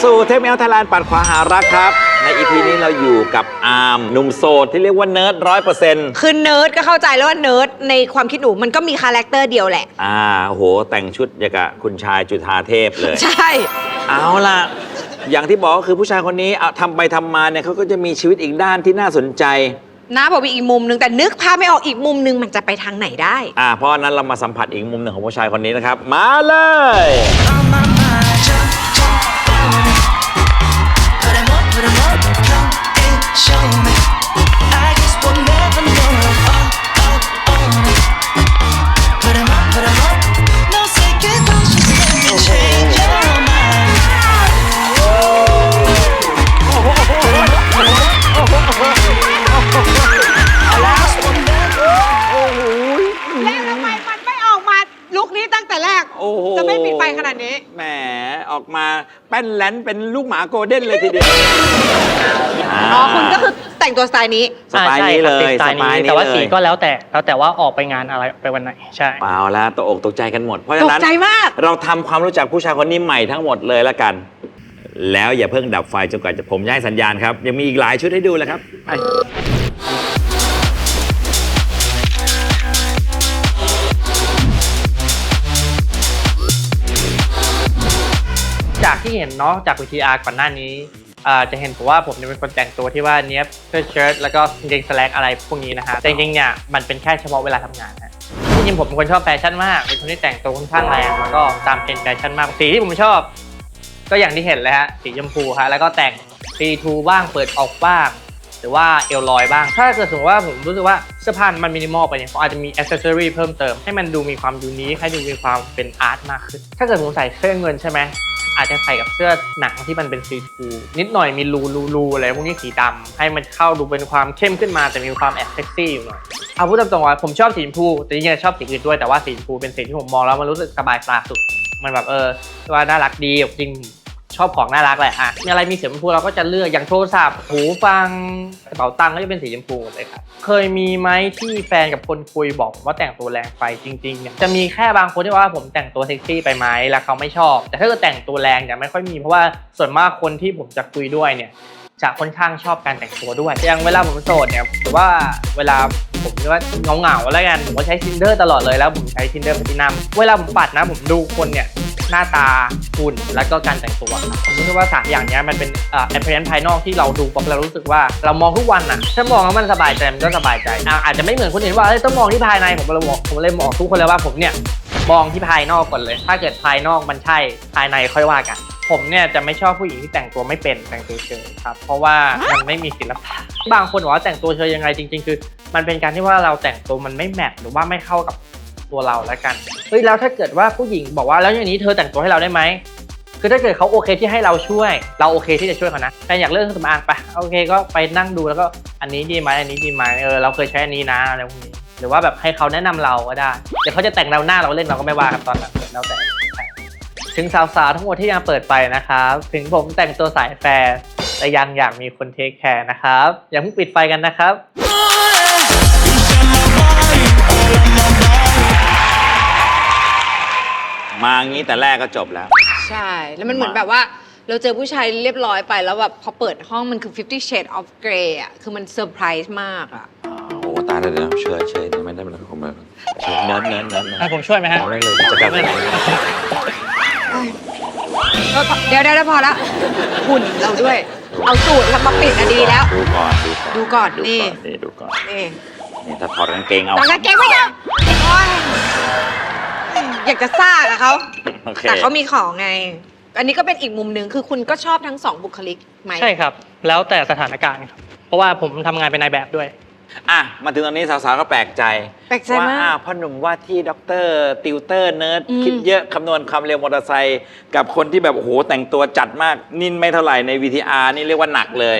กลับเข้าสู่เทปแมวไทยแลนด์ปัดขวาหารักครับ ในอีพีนี้เราอยู่กับอาร์มหนุ่มโสดที่เรียกว่าเนิร์ดร้อยเปอร์เซ็นต์คือเนิร์ดก็เข้าใจแล้วว่าเนิร์ดในความคิดหนูมันก็มีคาแรคเตอร์เดียวแหละ อ่าโห แต่งชุดอย่างกับคุณชายจุธาเทพเลย ใช่ เอาล่ะ อย่างที่บอกก็คือผู้ชายคนนี้เอาทำไปทำมาเนี่ยเขาก็จะมีชีวิตอีกด้านที่น่าสนใจ นะบอกมีอีกมุมนึงแต่นึกภาพไม่ออกอีกมุมนึงมันจะไปทางไหนได้ อ่าเพราะฉะนั้นเรามาสัมผัสอีกมุมหนึ่งของผู้ชายคนนี้นะครับ มาเลย on my แป้นแลนเป็นลูกหมาโกลเด้นเลยทีเดียวอ๋อคุณก็คือแต่งตัวสไตล์นี้ สไตล์นี้เลยอ่าใช่ครับป็นสไตล์สไตล์นี้นี้แต่ว่าเลยสีก็แล้วแต่แล้วแต่ว่าออกไปงานอะไรไปวันไหนใช่เอาละตกอกตกใจกันหมดเพราะตฉะกนั้นใจมาก เราทำความรู้จักผู้ชายคนนี้ใหม่ทั้งหมดเลยละกัน แล้วอย่าเพิ่งดับไฟจนกว่าจะผมย้ายสัญญาณครับยังมีอีกหลายชุดให้ดูเลยครับไป ที่เห็นเนาะจากวิทีอาร์ก่อนหน้านี้อ่าจะเห็นผมว่าผมเนี่ยเป็นคนแต่งตัวที่ว่าเนี้ยเสื้อเชิ้ตแล้วก็กางเกงสแลกอะไรพวกนี้นะฮะแต่จริงๆเนี่ยมันเป็นแค่เฉพาะเวลาทำงานฮะจริงผมเป็นคนชอบแฟชั่นมากเป็นคนที่แต่งตัวค่อนข้างแรงแล้วก็ตามเทรนด์แฟชั่นมากสีที่ผมชอบ ก็อย่างที่เห็นเลยฮะสีชมพูฮะแล้วก็แต่งซีทูบ้างเปิดออกบ้าง หรือว่าเอลลอยบ้าง ถ้าเกิดสมมติว่าผมรู้สึกว่า เสื้อผ้ามันมินิมอลไปเนี่ยผมอาจจะมีอ c เซอรี่เพิ่มเติมให้มันดูมีความยูนิคให้ดูมีความเป็นอาร์ตมากขึ้น ถ้าเกิดผมใส่เสื้อเงินใช่ไหมอาจจะใส่กับเสื้อหนังที่มันเป็นซีทูนิดหน่อยมีรูรูรูอะไรพวกนี้สีดำให้มันเข้าดูเป็นความเข้มขึ้นมาแต่มีความแอบเซ็กซี่อยู่หน่อยเอาพูดตรงๆว่าผมชอบสีชมพูแต่จริงๆชอบสีอื่นด้วยแต่ว่าสีชมพูเป็นสีที่ผมมองแล้วมันรู้สึกสบายตาสุด มันแบบเออว่าน่ารักดีจริง ชอบของน่ารักแหละอะมีอะไรมีสีชมพูเราก็จะเลือกอย่างโทรศัพท์หูฟังกระเป๋าตังค์ก็จะเป็นสีชมพูหมดเลยครับเคยมีไหมที่แฟนกับคนคุยบอกผมว่าแต่งตัวแรงไปจริงๆเนี่ยจะมีแค่บางคนที่ว่าผมแต่งตัวเซ็กซี่ไปไหมแล้วเขาไม่ชอบ แต่ถ้าเกิดแต่งตัวแรงเนี่ยไม่ค่อยมีเพราะว่าส่วนมากคนที่ผมจะคุยด้วยเนี่ยจะค่อนข้างชอบการแต่งตัวด้วย อย่างเวลาผมโสดเนี่ยหรือว่าเวลาผมเรียกว่าเงาเงาแล้วกัน ผมก็ใช้ tinder ตลอดเลยแล้วผมใช้ tinder พัฒนำเวลาผมปัดนะผมดูคนเนี่ย หน้าตาหุ่นแล้วก็การแต่งตัวครับผมรู้สึกว่าสามอย่างนี้มันเป็นเอ่อ appearance ภายนอกที่เราดูปุ๊บเรารู้สึกว่าเรามองทุกวันอะถ้ามองแล้วมันสบายใจมันก็สบายใจอะอาจจะไม่เหมือนคนอื่นว่าเอ้ยต้องมองที่ภายในผมเลยบอกผมเลยบอกทุกคนเลยว่าผมเนี่ยมองที่ภายนอกก่อนเลย ถ้าเกิดภายนอกมันใช่ภายในค่อยว่ากัน ผมเนี่ยจะไม่ชอบผู้หญิงที่แต่งตัวไม่เป็นแต่งตัวเฉยครับ เพราะว่ามันไม่มีศิลปะบางคนบอกว่าแต่งตัวเฉยยังไงจริง ๆ คือ มันเป็นการที่ว่าเราแต่งตัวมันไม่แมทหรือว่าไม่เข้ากับ ตัวเราแล้วกันเฮ้ยแล้วถ้าเกิดว่าผู้หญิงบอกว่าแล้วอย่างนี้เธอแต่งตัวให้เราได้ไหมคือถ้าเกิดเขาโอเคที่ให้เราช่วย เราโอเคที่จะช่วยเขานะแต่อยากเลิกเครื่องสำอางไปโอเคก็ไปนั่งดูแล้วก็อันนี้ดีไหมอันนี้ดีไหมเออเราเคยใช้อันนี้นะอะไรพวกนี้หรือว่าแบบให้เขาแนะนำเราก็ได้เดี๋ยวเขาจะแต่งเราหน้าเราเล่นเราก็ไม่ว่าครับตอนนั้นแล้วแต่ถึงสาวๆทั้งหมดที่ยังเปิดไปนะครับถึงผมแต่งตัวสายแฟร์แต่ยังอยากมีคนเทคแคร์นะครับอย่าเพิ่งปิดไฟกันนะครับ มางี้แต่แรกก็จบแล้ว ใช่ แล้วมันเหมือนแบบว่า เราเจอผู้ชายเรียบร้อยไปแล้วแบบพอเปิดห้องมันคือ Fifty Shades of Grey อะ คือมันเซอร์ไพรส์มากอะ โอ้โหตายแล้วเดี๋ยวเชยเชยไม่ได้เป็นไรผมเลยเชิญเนิร์ดเนิร์ดเนิร์ดเนิร์ให้ดผมช่วยไหมฮะ เอาได้เลยจะกลับไปไหนเดี๋ยวเดี๋ยวเดี๋ยวพอละหุ่นเราด้วย เอาสูตรแล้วมาปิดอะดีแล้ว ดูก่อนดูก่อนนี่นี่ดูก่อนนี่นี่ถ้าถอดกางเกงเอาตอนกางเกงไม่ได้โอ๊ย อยากจะซ่ากับเขาโอเคแต่เขามีของไง อันนี้ก็เป็นอีกมุมหนึ่งคือคุณก็ชอบทั้งสองบุคลิกไหมใช่ครับ แล้วแต่สถานการณ์ครับเพราะว่าผมทำงานเป็นนายแบบด้วย อะ มาถึงตอนนี้สาวๆก็แปลกใจ แปลกใจว่ามากอ้าวพ่อหนุ่มว่าที่ด็อกเตอร์ ติวเตอร์เนิร์ด อืม คิดเยอะคำนวณความเร็วมอเตอร์ไซค์กับคนที่แบบ โอ้โห แต่งตัวจัดมาก นิ่นไม่เท่าไหร่ใน VTR นี่เรียกว่าหนักเลย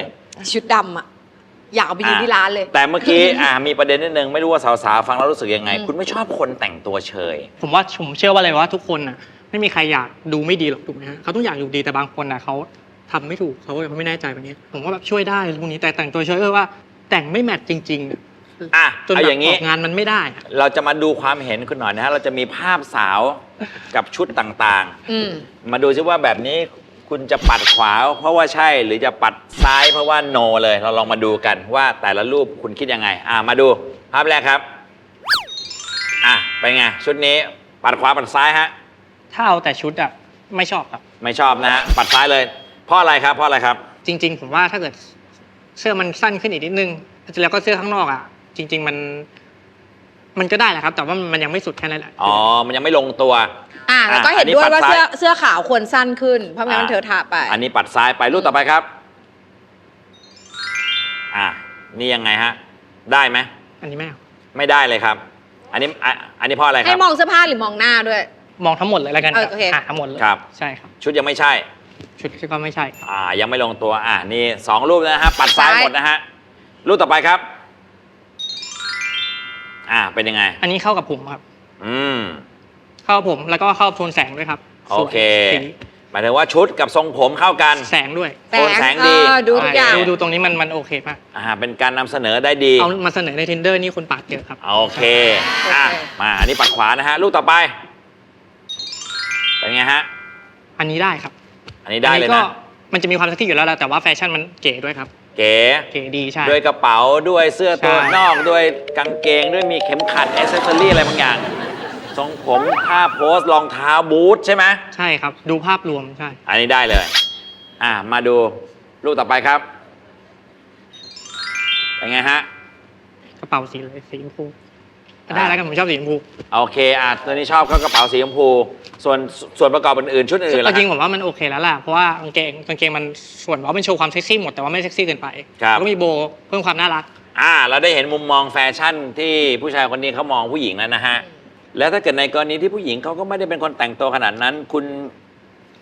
ชุดดำอะ อยากเอาไปยืนที่ร้านเลย แต่เมื่อกี้อ่ามีประเด็นนิดนึงไม่รู้ว่าสาวๆฟังแล้วรู้สึกยังไงอืมคุณไม่ชอบคนแต่งตัวเชยผมว่าผมเชื่อว่าเลยว่าทุกคนน่ะไม่มีใครอยากดูไม่ดีหรอกถูกไหมฮะเขาต้องอยากดูดีแต่บางคนน่ะเขาทำไม่ถูกเขาก็ไม่แน่ใจแบบนี้ ผมก็แบบช่วยได้พวกนี้แต่แต่งตัวช่วยเออว่า แต่งไม่แมทจริงๆอะอะจนเอาแบอบย่างอนี้อกงานมันไม่ได้อะเราจะมาดูความเห็นคุณหน่อยนะฮะเราจะมีภาพสาวกับชุดต่างอืม ๆ มาดูซิว่าแบบนี้ คุณจะปัดขวาเพราะว่าใช่หรือจะปัดซ้ายเพราะว่าโนเลยเราลองมาดูกันว่าแต่ละรูปคุณคิดยังไง อ่ามาดูภาพแรกครับอะเป็นไงชุดนี้ปัดขวาปัดซ้ายฮะถ้าเอาแต่ชุดอะไม่ชอบครับ ไม่ชอบนะฮะปัดซ้ายเลยเพราะอะไรครับเพราะอะไรครับ จริง ๆ ผมว่าถ้าเกิดเสื้อมันสั้นขึ้นอีกนิดนึงแล้วก็เสื้อข้างนอกอะจริง ๆ มัน มันก็ได้แหละครับ แต่ว่ามันยังไม่สุดแค่นั้นแหละ อ๋อ มันยังไม่ลงตัว อ่าแล้วก็อะเห็นด้วยอันนี้ว่าปัดซ้าย เสื้อเสื้อขาวควรสั้นขึ้น เพราะไม่งั้นอะเธอะทะไป อันนี้ปัดซ้ายไปรูปต่อไปครับ อะนี่ยังไงฮะ ได้ไหมอันนี้ไม่เอาไม่ได้เลยครับ อันนี้อะอันนี้เพราะอะไรคให้รับ มองเสื้อผ้าหรือมองหน้าด้วย มองทั้งหมดเลยแล้วกันครับโอเค อะทั้งหมดเลยครับ ใช่ครับชุดยังไม่ใช่ ชุดก็ไม่ใช่ครับอ่า ยังไม่ลงตัว อะนี่สองรูปนะฮะปัดซ้ายซ้ายหมดนะฮะรูปต่อไปครับ อ่าเป็นยังไง อันนี้เข้ากับผมครับ อืม เข้ากับผมแล้วก็เข้ากับโทนแสงด้วยครับโอเค สวยสีหมายถึงว่าชุดกับทรงผมเข้ากัน แสงด้วยโทนแสงดี เออดูทุกอย่าง ดูดูตรงนี้มันมันโอเคมากอ่าเป็นการนำเสนอได้ดี เอามาเสนอใน tinder นี่คุณปาดเยอะครับ โอเค อะมา อันนี้ปัดขวานะฮะรูปต่อไป เป็นไงฮะ อันนี้ได้ครับอันนี้ได้เลยก็นะ มันจะมีความเซ็กซี่อยู่แล้วแหละแต่ว่าแฟชั่นมันเก๋ด้วยครับ เก๋เก๋ดีใช่ ด้วยกระเป๋าด้วยเสื้อตัวใช่นอกด้วยกางเกงด้วยมีเข็มขัดอ c เซสซอรี่อะไรบางอย่างทรงผมผ้าโพสรองเท้าบูทใช่ไหมใช่ครับ ดูภาพรวมใช่ อันนี้ได้เลย อะ มาดูรูปต่อไปครับเป็นไงฮะ กระเป๋าสีเลยสีชมพู ได้แล้วกันผมชอบสีชมพูโอเคอะตัวนี้ชอบก็กระเป๋าสีชมพู ส่วนส่วนประกอบอื่นๆชุดอื่นๆล่ะ จริงฮะผมว่ามันโอเคแล้วล่ะเพราะว่ากางเกงกางเกงมันส่วนว่าเป็นโชว์ความเซ็กซี่หมดแต่ว่าไม่เซ็กซี่เกินไปครับ แล้วก็มีโบว์เพิ่มความน่ารัก อ่า เราได้เห็นมุมมองแฟชั่นที่ผู้ชายคนนี้เขามองผู้หญิงแล้วนะฮะ แล้วถ้าเกิดในกรณีที่ผู้หญิงเขาก็ไม่ได้เป็นคนแต่งตัวขนาดนั้น คุณ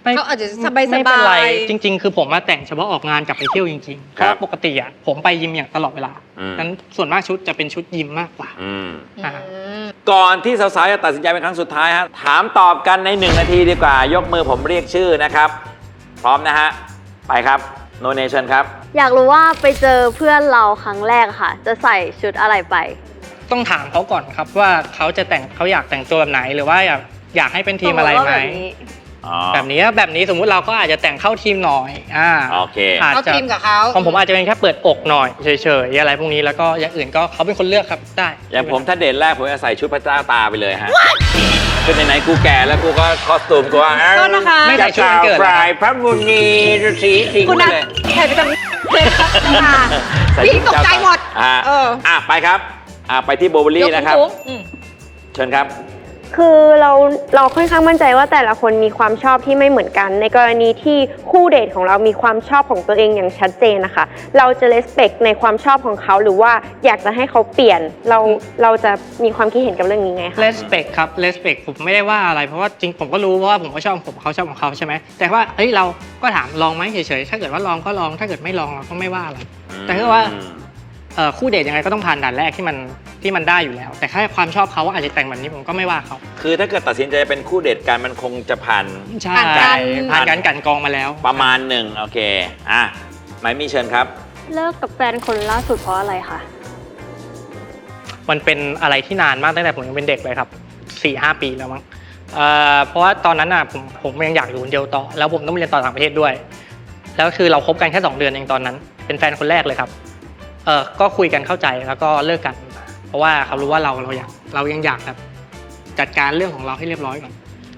เขาอาจจะสบายๆ ไม่เป็นไรจริง ๆ คือผมมาแต่งเฉพาะออกงานกับไปเที่ยวจริงๆเพครับราะปกติอะผมไปยิมอย่างตลอดเวลาอืม นั้นส่วนมากชุดจะเป็นชุดยิมมากกว่าอืม อ่าอืมก่อนที่สาวๆจะตัดสินใจเป็นครั้งสุดท้ายฮะถามตอบกันในหนึ่งนาทีดีกว่า ยกมือผมเรียกชื่อนะครับ พร้อมนะฮะ ไปครับโนเนชั่นครับ อยากรู้ว่าไปเจอเพื่อนเราครั้งแรกค่ะ จะใส่ชุดอะไรไป ต้องถามเขาก่อนครับว่าเขาจะแต่งเขาอยากแต่งตัวแบบไหนหรือว่าอยากอยากให้เป็นทีมอะไรไหมสติว่าแบบนี้อ๋อ แบบนี้แบบนี้สมมุติเราก็อาจจะแต่งเข้าทีมหน่อยอ่าโอเคอาจเขาจะทีมกับเขาของผมอาจจะเป็นแค่เปิดอกหน่อยเฉยๆอะไรพวกนี้แล้วก็อย่างอื่นก็เขาเป็นคนเลือกครับได้อย่างผมถ้าเดทแรกผมจะใส่ชุดพระเจ้าตาไปเลยฮะคือไหนๆกูแก่แล้วกูก็คอสตูมกูว่าเอ้ยโทษนะคะไม่ใส่ชุดวันเกิดปลายพระมุนีฤาษีสิงคุณห์นัทเลยใครไปทำเลยค่ะใส่พี่ชุตกใจหมดอ่าเอออะไปครับอะไปที่โบเบอยรี่กนะครับสูงๆอืมเชิญครับ คือเราเราค่อนข้างมั่นใจว่าแต่ละคนมีความชอบที่ไม่เหมือนกัน ในกรณีที่คู่เดทของเรามีความชอบของตัวเองอย่างชัดเจนนะคะ เราจะ respect ในความชอบของเขาหรือว่าอยากจะให้เขาเปลี่ยนเราเราจะมีความคิดเห็นกับเรื่องนี้ไงคะ respect ครับ respect ผมไม่ได้ว่าอะไรเพราะว่าจริงผมก็รู้ว่าผมก็ชอบของผมเขาชอบของเขาใช่ไหมแต่ว่าเฮ้ยเราก็ถามลองไหมเฉยๆถ้าเกิดว่าลองก็ลองถ้าเกิดไม่ลองเราก็ไม่ว่าอะไร แต่คือว่า เอ่อคู่เดทยังไงก็ต้องผ่านด่านแรกที่มัน ที่มันได้อยู่แล้ว แต่แค่ความชอบเขาว่าอาจจะแต่งแบบนี้ผมก็ไม่ว่าเขาคือถ้าเกิดตัดสินใจเป็นคู่เดทกันมันคงจะผ่าน ใช่ผ่านการ ผ่านการกลันกรองมาแล้ว ประมาณหนึ่งโอเคอะไมมี่เชิญครับ เลิกกับแฟนคนล่าสุดเพราะอะไรคะมันเป็นอะไรที่นานมากตั้งแต่ผมยังเป็นเด็กเลยครับสี่ห้าปีแล้วมั้งเอ่อเพราะว่าตอนนั้นอะผมผมยังอยากอยู่คนเดียวต่อ แล้วผมต้องเรียนต่อต่างประเทศด้วย แล้วคือเราคบกันแค่สองเดือนเองตอนนั้น เป็นแฟนคนแรกเลยครับเออก็คุยกันเข้าใจแล้วก็เลิกกัน เพราะว่าเขารู้ว่าเราเราอยากเรายังอยากแบบจัดการเรื่องของเราให้เรียบร้อยก่อน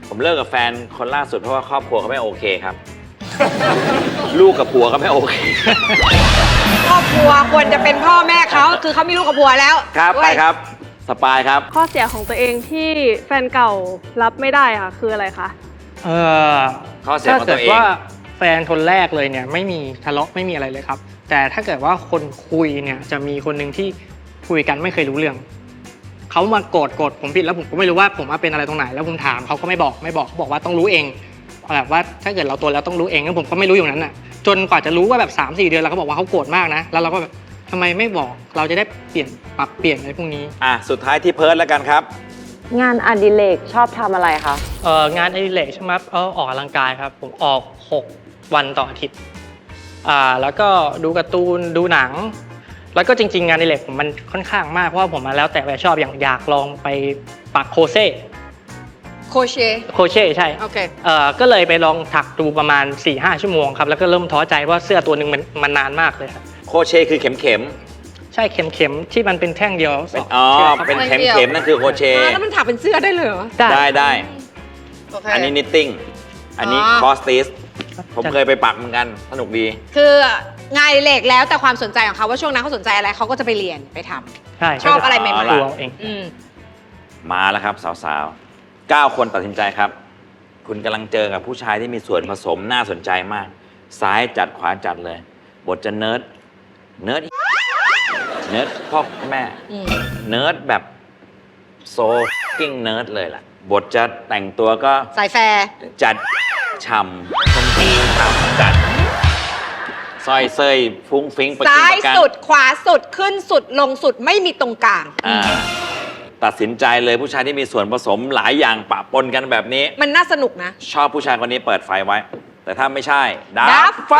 ผมเลิกกับแฟนคนล่าสุดเพราะว่าครอบครัวเขาไม่โอเคครับ ลูกกับผัวก็ไม่โอเค ครอบครัวควรจะเป็นพ่อแม่เขาคือเขามีลูกกับผัวแล้วครับด้วไปยครับ สปายครับ ข้อเสียของตัวเองที่แฟนเก่ารับไม่ได้ค่ะ คืออะไรคะ เออข้อเสียของถ้าเกิตัดวเองว่าแฟนคนแรกเลยเนี่ยไม่มีทะเลาะไม่มีอะไรเลยครับ แต่ถ้าเกิดว่าคนคุยเนี่ยจะมีคนหนึ่งที่ คุยกันไม่เคยรู้เรื่อง เขามาโกรธโกรธผมผิดแล้วผมก็ไม่รู้ว่าผมว่าเป็นอะไรตรงไหน แล้วผมถามเขาก็ไม่บอกไม่บอกเขาบอกว่าต้องรู้เองแบบว่าถ้าเกิดเราตัวแล้วต้องรู้เองงั้นผมก็ไม่รู้อย่างนั้นน่ะ จนกว่าจะรู้ว่าแบบ3าสี่เดือนแล้วเขาบอกว่าเขาโกรธมากนะ แล้วเราก็แบบทำไมไม่บอกเราจะได้เปลี่ยนปรับเปลี่ยนอะไรพวกนี้ อะสุดท้ายที่เพิร์ดแล้วกันครับ งานอดิเรกชอบทำอะไรคะ เอ่องานอดิเรกใช่ไหมครับเออออกกำลังกายครับ ผมออก 6 วันต่ออาทิตย์อ่าแล้วก็ดูการ์ตูนดูหนัง แล้วก็จริง ๆ งานอดิเรกผมมันค่อนข้างมากเพราะว่าผมมาแล้วแต่ว่าชอบอย่างอยากลองไปปักโคเซ่โคเช โครเช่ใช่โอเค เอ่อก็เลยไปลองถักดูประมาณ4-5ชั่วโมงครับ แล้วก็เริ่มท้อใจว่าเสื้อตัวหนึ่งมันมันนานมากเลยครับโคเชคือเข็มเข็มใช่เข็มๆที่มันเป็นแท่งเดียวๆเป็นอ๋อเป็นเข็มเข็มๆนั่นคือโคเชอ่าแล้วมันถักเป็นเสื้อได้เลยเหรอ ได้ ได้ได้ โอเค อันนี้นิตติ้ง อันนี้อ๋อ คอสติส ผมเคยไปปักเหมือนกัน สนุกดี คือ งานอดิเลกแล้วแต่ความสนใจของเขาว่าช่วงนั้นเขาสนใจอะไรเขาก็จะไปเรียนไปทำ ใช่ชอบอะไรใหม่อ๋อตัล่ะวเอง อืม มาแล้วครับสาวๆเก้าคนตัดสินใจครับ คุณกำลังเจอกับผู้ชายที่มีส่วนผสมน่าสนใจมาก ซ้ายจัดขวาจัดเลย บทจะเนิร์ด เนิร์ด เนิร์ดพ่อแม่ อืม เนิร์ดแบบโซกิ้งเนิร์ดเลยล่ะ บทจะแต่งตัวก็สายแฟร์จัดช่ำชมพูฉ่ำจัด สร้อยเซยฟุ้งฟิ้งประกินซ้ายประกันสุดขวาสุดขึ้นสุดลงสุดไม่มีตรงกลาง อ่าตัดสินใจเลยผู้ชายที่มีส่วนผสมหลายอย่างปะปนกันแบบนี้ มันน่าสนุกนะ ชอบผู้ชายคนนี้เปิดไฟไว้ แต่ถ้าไม่ใช่ดัดับบไฟ ไฟ